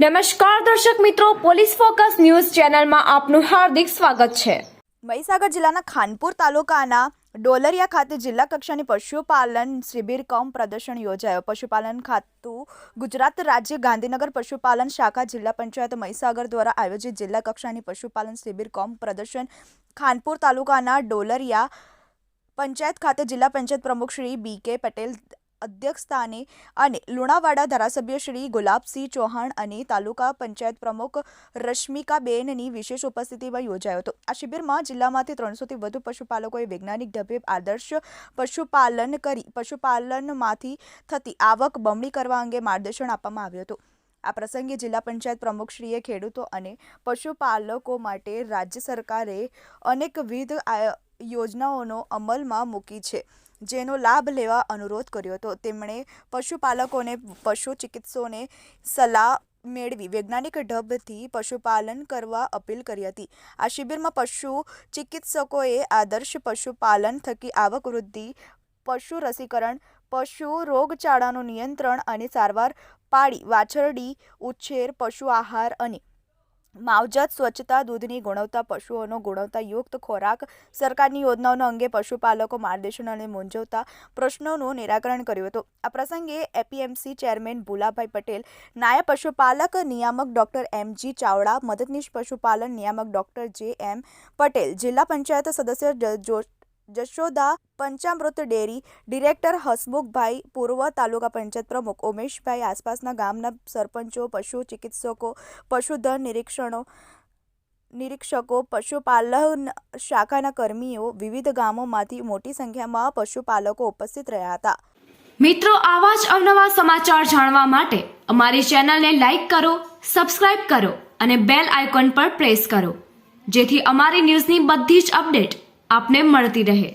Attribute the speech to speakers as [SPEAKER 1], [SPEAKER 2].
[SPEAKER 1] નમસ્કાર દર્શક મિત્રો, પોલીસ ફોકસ ન્યૂઝ ચેનલમાં આપનું હાર્દિક સ્વાગત છે.
[SPEAKER 2] મહીસાગર જિલ્લાના ખાનપુર તાલુકાના ડોલરિયા ખાતે જિલ્લા કક્ષાની પશુપાલન શિબિર કમ પ્રદર્શન યોજાયો. પશુપાલન ખાતું ગુજરાત રાજ્ય ગાંધીનગર પશુપાલન શાખા જિલ્લા પંચાયત મહીસાગર દ્વારા આયોજિત જિલ્લા કક્ષાની પશુપાલન શિબિર કમ પ્રદર્શન ખાનપુર તાલુકાના ડોલરિયા પંચાયત ખાતે જિલ્લા પંચાયત પ્રમુખ શ્રી બી કે પટેલ અધ્યક્ષસ્થાને અને લુણાવાડા ધારાસભ્ય શ્રી ગુલાબસિંહ ચૌહાણ અને તાલુકા પંચાયત પ્રમુખ રશ્મિકાબેનની વિશેષ ઉપસ્થિતિમાં યોજાયો હતો. આ શિબિરમાં જિલ્લામાંથી ત્રણસોથી વધુ પશુપાલકોએ વૈજ્ઞાનિક ઢબે આદર્શ પશુપાલન કરી પશુપાલનમાંથી થતી આવક બમણી કરવા અંગે માર્ગદર્શન આપવામાં આવ્યું હતું. આ પ્રસંગે જિલ્લા પંચાયત પ્રમુખશ્રીએ ખેડૂતો અને પશુપાલકો માટે રાજ્ય સરકારે અનેકવિધ યોજનાઓનો અમલમાં મૂકી છે, જેનો લાભ લેવા અનુરોધ કર્યો હતો. તેમણે પશુપાલકોને, પશુ ચિકિત્સકોને સલાહ મેળવી વૈજ્ઞાનિક ઢબથી પશુપાલન કરવા અપીલ કરી હતી. આ શિબિરમાં પશુ ચિકિત્સકોએ આદર્શ પશુપાલન થકી આવક વૃદ્ધિ, પશુ રસીકરણ, પશુ રોગચાળાનું નિયંત્રણ અને સારવાર પાડી, વાછરડી, ઉછેર, પશુ આહાર અને માવજત સ્વચ્છતા, દૂધની ગુણવત્તા, પશુઓનો ગુણવત્તાયુક્ત ખોરાક, સરકારની યોજનાઓનો અંગે પશુપાલકો માર્ગદર્શન અને મૂંઝવતા પ્રશ્નોનું નિરાકરણ કર્યું હતું. આ પ્રસંગે એપીએમસી ચેરમેન ભુલાભાઈ પટેલ, નાયબ પશુપાલક નિયામક ડોક્ટર એમ જી ચાવડા, મદદનીશ પશુપાલન નિયામક ડોક્ટર જે એમ પટેલ, જિલ્લા પંચાયત સદસ્ય જશોદા પંચામૃત ડેરી, ડિરેક્ટર હસમુખભાઈ પૂર્વ તાલુકા પંચાયત પ્રમુખ ઉમેશભાઈ આસપાસના ગામના સરપંચો, પશુ ચિકિત્સકો, પશુધન નિરીક્ષણો, નિરીક્ષકો, પશુપાલન શાખાના કર્મીઓ વિવિધ ગામોમાંથી મોટી સંખ્યામાં પશુપાલકો ઉપસ્થિત રહ્યા હતા.
[SPEAKER 1] મિત્રો, આવા જ અવનવા સમાચાર જાણવા માટે અમારી ચેનલને લાઈક કરો, સબસ્ક્રાઇબ કરો અને બેલ આઇકોન પર પ્રેસ કરો, જેથી અમારી ન્યૂઝની બધી જ અપડેટ આપને મળતી રહે.